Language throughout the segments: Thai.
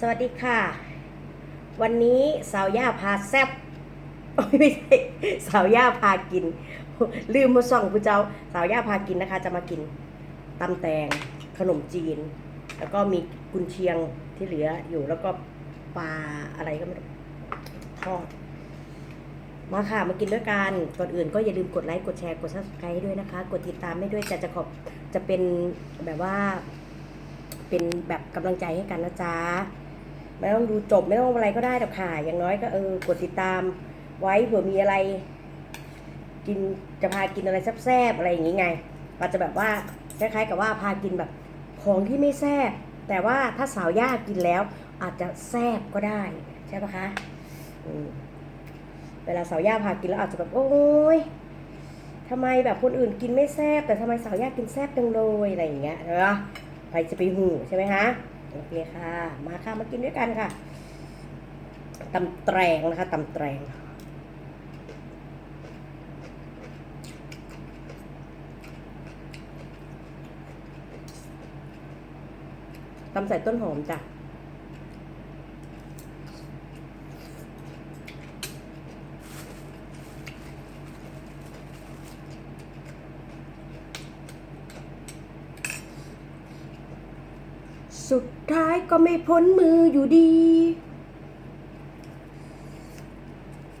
สวัสดีค่ะ วันนี้สาวย่าพาแซบไม่ใช่สาวย่าพากิน ลืมมาส่องคุณเจ้าสาวย่าพากินนะคะ จะมากินตำแตงขนมจีน แล้วก็มีกุนเชียงที่เหลืออยู่แล้วก็ปลาอะไรก็ไม่รู้ทอดมาค่ะมากินด้วยกันก่อนอื่นก็อย่าลืมกดไลค์กดแชร์กด subscribe ด้วยนะคะ กดติดตามให้ด้วยจะจะขอบจะเป็นแบบว่า เป็นแบบกำลังใจให้กันนะจ๊ะ ไม่ต้องดูจบไม่ต้องอะไรก็ได้หรอกค่ะ อย่างน้อยก็เออกดติดตามไว้เผื่อมีอะไร กินจะพากินอะไรแซ่บๆอะไรอย่างงี้ไงมันจะแบบว่าคล้ายๆกับว่าพากินแบบของที่ไม่แซ่บแต่ว่าถ้าสาวย่ากินแล้ว อาจจะแซ่บก็ได้ใช่ปะคะเวลาสาวย่าพากินแล้วอาจจะแบบโอ้ยทำไมแบบคนอื่นกินไม่แซ่บแต่ทำไมสาวย่ากินแซ่บจังเลยอะไรอย่างเงี้ยใช่ปะใครจะไปหูใช่ไหมคะ โอเคค่ะ มาค่ะมากินด้วยกันค่ะตำแตรงนะคะตำแตรงตำใส่ต้นหอมจ้ะ สุดท้ายก็ไม่พ้นมืออยู่ดี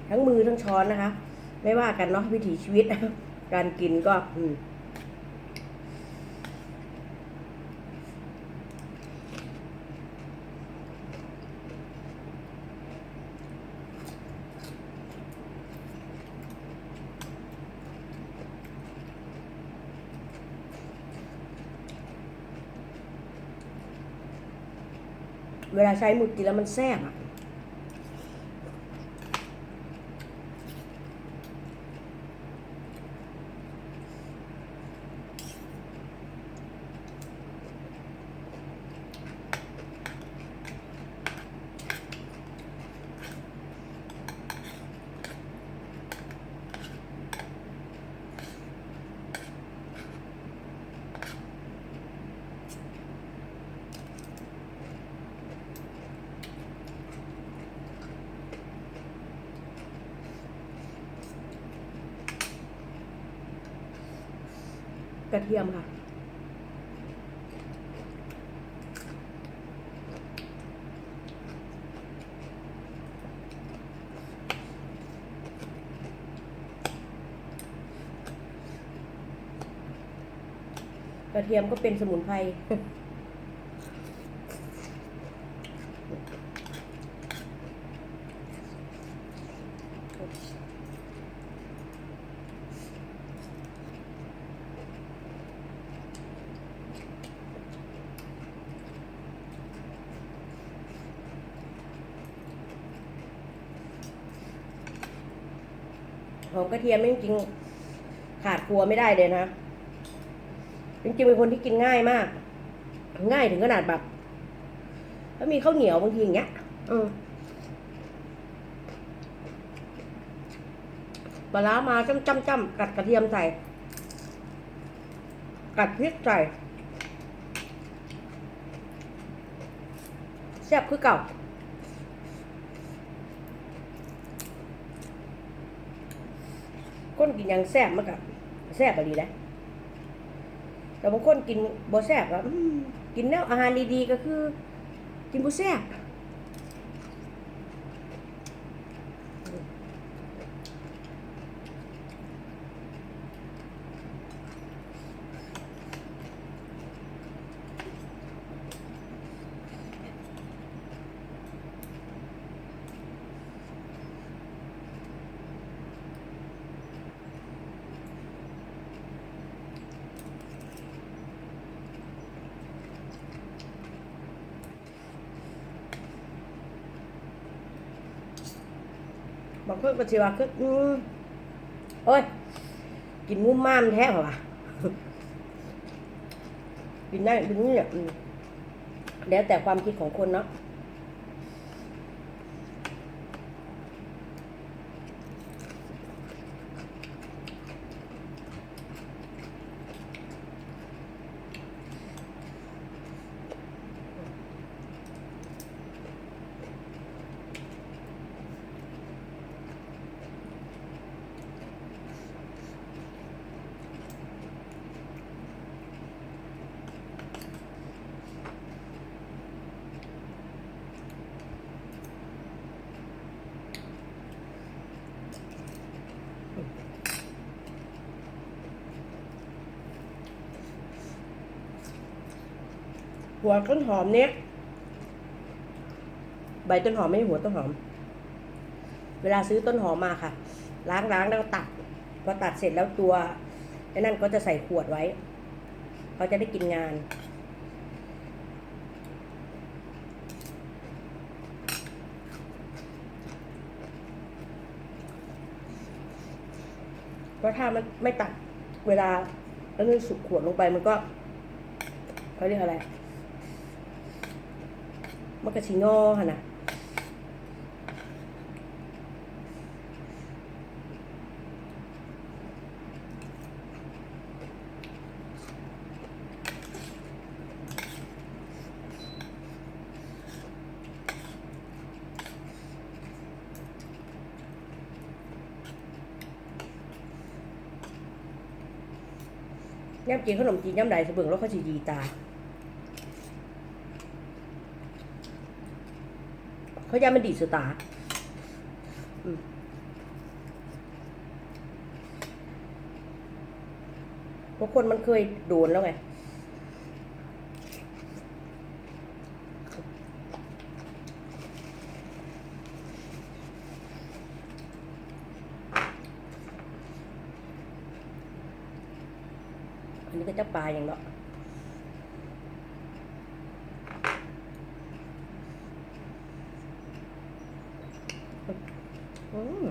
ทั้งมือทั้งช้อนนะคะ ไม่ว่ากันเนาะวิถีชีวิต การกินก็ เวลาใช้หมึกกินแล้วมันแซ่บอะ ระเทียมค่ะ กระเทียมก็เป็นสมุนไพร หอมกระเทียมนี่จริงๆขาดครัวไม่ได้เลยนะจริงๆเป็นคนที่กินง่ายมาก ง่ายถึงขนาดแบบแล้วมีข้าวเหนียวบางทีอย่างเงี้ยอืมปลาร้ามาจ้ำจ้ำจ้ำกัดกระเทียมใส่ กัดพริกใส่แซ่บคือเก่า คนกินอยังแซ่บมากับแซ่บอะดีนะแต่บางคนกินบ่แซ่บก็อืมกินแล้วอาหารดีๆก็คือ กินบ่แซ่บ บางคนก็สิว่าคืออืมโอ้ย กินมุมม่ามแท้เหรอวะกินได้กินนี่เนี่ยอืมแล้วแต่ความคิดของคนเนาะ หัวต้นหอมเนี้ยใบต้นหอมไม่หัวต้นหอม เวลาซื้อต้นหอมมาค่ะ ล้างล้างแล้วตัดพอตัดเสร็จแล้วตัวไอ้นั่นก็จะใส่ขวดไว้เขาจะได้กินงานเพราะถ้ามันไม่ตัดเวลาแล้วมันสุกขวดลงไปมันก็เขาเรียกอะไร มันก็ชิงอค่ะนะย่ำกินขนมจีนย่ำใดสะเบิงแล้วเขาจะดีตา เขาย่ามันดีดสตาร์พราะคนมันเคยโดนแล้วไงอันนี้ก็จะปลาอย่างเนาะ อืม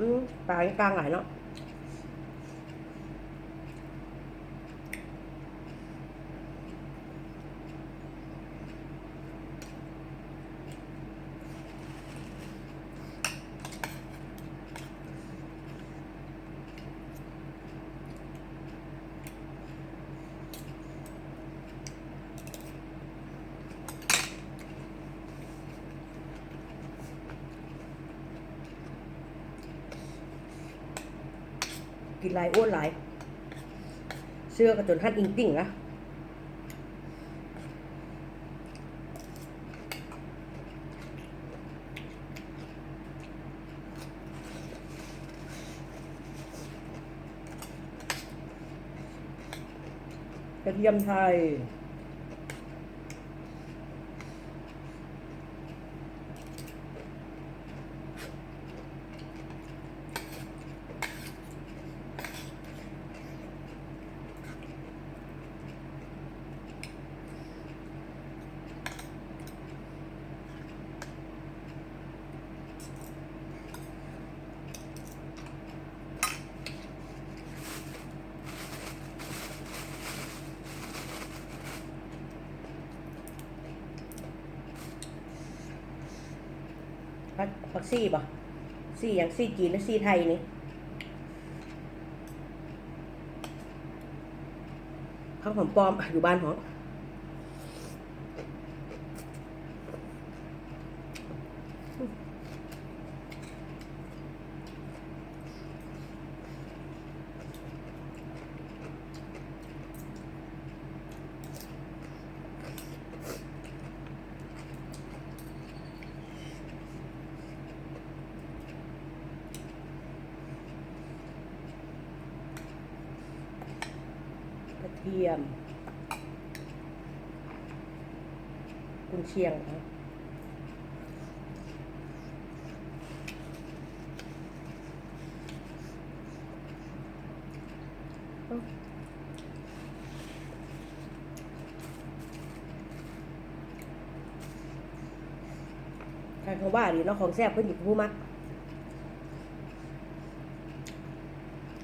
อืมปลาอ หลายเนาะกินหลายอ้วนหลาย เสื้อก็จนฮัดอิงติ่งนะกระเทียมไทย พักซี่ป่ะซี่อย่างซี่จีนและซี่ไทยนี่ข้าวหอมปลอมอะอยู่บ้านของ เทียม กุนเชียงนะใครเขาว่าดีเนาะของแซ่บเพิ่นหยิบผู้มัก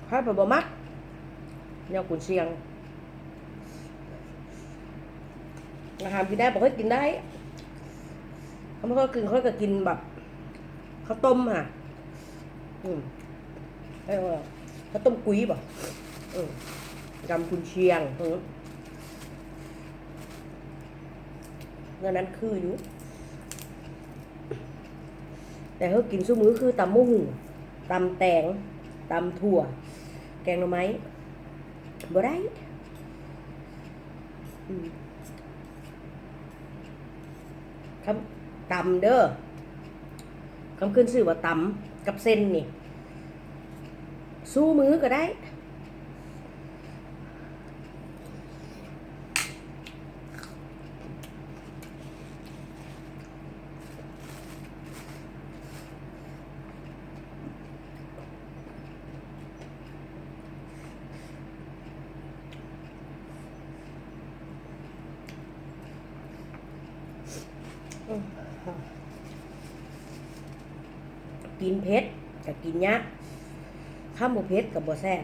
ใครไปบ่มักเนี่ยกุนเชียง อาหารกินได้บอกให้กินได้เขาไม่ค่อยกินเขาก็กินแบบข้าวต้มค่ะ อืมเออข้าวต้มกุ้ยบ่อืมยำกุนเชียงอืมเงินนั้นคืออยู่ แต่เขากินซุ้มือคือตำมะหุ่งตำแตงตำถั่ว แกงหน่อไม้บ่ได้ คำตำเด้อคำขึ้นชื่อว่าตำกับเส้นนี่สู้มือก็ได้ อืม กินเผ็ดกับกินยะข้ามบ่เผ็ดกับบ่แซ่บ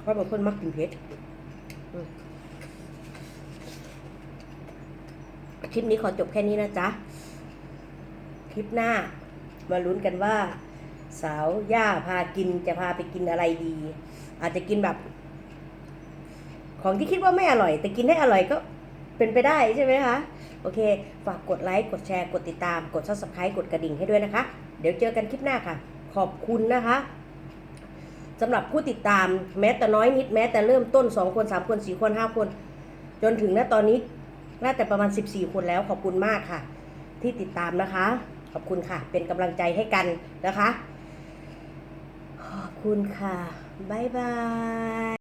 เพราะบางคนมักกินเผ็ดคลิปนี้ขอจบแค่นี้นะจ๊ะ คลิปหน้ามาลุ้นกันว่า สาวย่าพากินจะพาไปกินอะไรดี อาจจะกินแบบ ของที่คิดว่าไม่อร่อย แต่กินให้อร่อยก็เป็นไปได้ใช่ไหมคะ โอเค ฝากกดไลค์ กดแชร์ กดติดตาม กด subscribe กดกระดิ่งให้ด้วยนะคะ เดี๋ยวเจอกันคลิปหน้าค่ะ ขอบคุณนะคะสำหรับผู้ติดตามแม้แต่น้อยนิดแม้แต่เริ่มต้น 2 คน 3 คน 4 คน 5 คน จนถึงณตอนนี้น่าจะประมาณ 14 คนแล้วขอบคุณมากค่ะ ที่ติดตามนะคะ ขอบคุณค่ะ เป็นกำลังใจให้กันนะคะ ขอบคุณค่ะ บ๊ายบาย